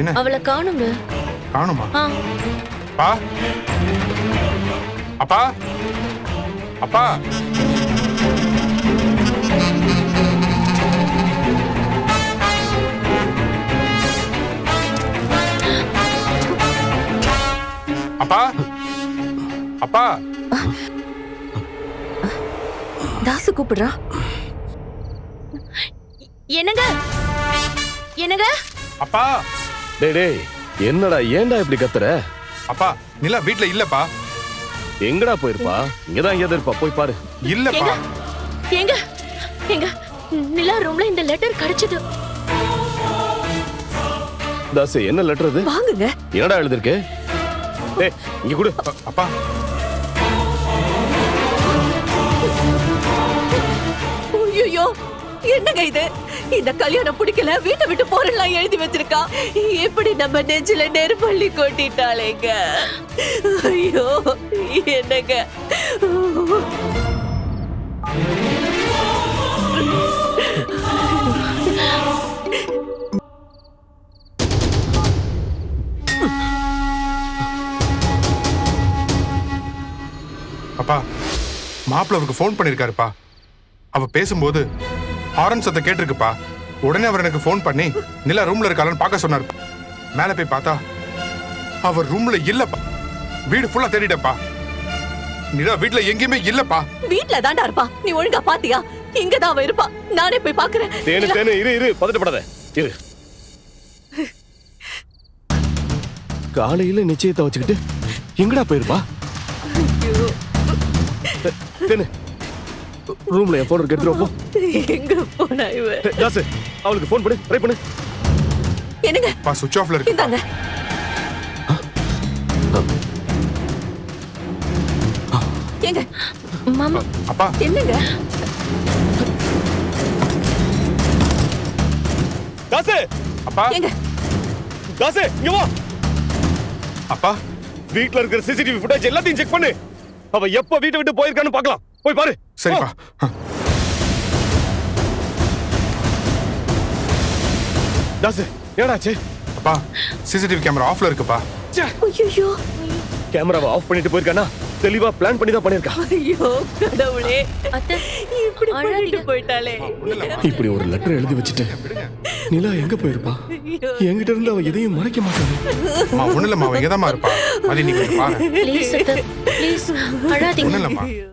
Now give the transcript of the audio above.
என்ன? அவளை காணுங்க. காணுமா? அப்பா? அப்பா? அப்பா? அப்பா? அப்பா? தாசு கூப்பிடுறா. என்னங்க? என்னங்க? அப்பா? டேய் டேய் என்னடா ஏன்டா இப்படி கத்துற? அப்பா நிலா வீட்ல இல்லப்பா. எங்கடா போயிருப்பா? இங்கதான் எங்கேயாவது இருப்பா. போய் பாரு. இல்லப்பா. எங்க? எங்க? நிலா ரூம்ல இந்த லெட்டர் கிடைச்சது. தாசு என்ன லெட்டர் இது வாங்குங்க. என்னடா எழுதிருக்கு? டேய் இங்க கொடு. அப்பா. ஐயோ என்னங்க இது? இந்த கல்யாணம் பிடிக்கல வீட்டை விட்டு போறலாம் எழுதி வச்சிருக்கா. எப்படி நம்ம நெஞ்சில நெருப்பள்ளி கொட்டிட்டாளேங்க? ஐயோ என்னங்க? அப்பா மாப்பிள்ள அவருக்கு ஃபோன் பண்ணிருக்காருப்பா. அவ பேசும்போது ஹாரன் சத்தம் கேட்டிருக்குப்பா. உடனே அவர் எனக்கு ஃபோன் பண்ணி நிலா ரூம்ல இருக்காளான்னு பார்க்க சொன்னார். மேல போய் பார்த்தா அவர் ரூம்ல இல்லப்பா. வீடு ஃபுல்லா தேடிட்டப்பா. நிலா வீட்ல எங்கேயுமே இல்லப்பா. வீட்ல தாண்டா இருப்பா. நீ ஒழுங்கா பாத்தியா? இங்கதான் அவ இருப்பா. நானே போய் பாக்குறேன். தேனு தேனு இரு இரு பதட்டப்படாத. இரு. காலையில நிச்சயத்தை வச்சுக்கிட்டு எங்கடா போயிருப்பா? தேனு. ரூம்ல என் போன் இருக்கு எடுத்துட்டு எங்க போனா இவ? தாசு அவளுக்கு ஃபோன் பண்ணு ட்ரை பண்ணு. என்னங்க? பா சுவிட்ச் ஆஃப்ல இருக்கு. இந்தாங்க. ஏங்க? மாமா அப்பா. என்னங்க? தாசு அப்பா. ஏங்க? தாசு இங்க வா. அப்பா. வீட்ல இருக்கிற சிசிடிவி ஃபுட்டேஜ் எல்லாத்தையும் செக் பண்ணு. அவ எப்ப வீட்டை விட்டு போயிருக்கான்னு பார்க்கலாம். போய் பாரு. சரிப்பா. தாசு என்னடாச்சு? அப்பா சிசிடிவி கேமரா ஆஃப்ல இருக்குப்பா. ஐயோ கேமராவை ஆஃப் பண்ணிட்டு போயிருக்கானா? தெளிவா பிளான் பண்ணி தான் பண்ணிருக்கா ஐயோ கடவுளே. அத்தை இப்படி பண்ணிட்டு. போயிட்டாளே. இப்படி ஒரு லெட்டர் எழுதி வச்சுட்டு நிலா எங்க போயிருப்பா? என்கிட்ட இருந்து அவ எதையும் மறைக்க மாட்டாங்க அம்மா ஒண்ணு இல்லம்மா அவ இங்கதாம்மா இருப்பா. அது நீங்க பாரு. ப்ளீஸ் அத்தை. ப்ளீஸ் அழாதீங்க.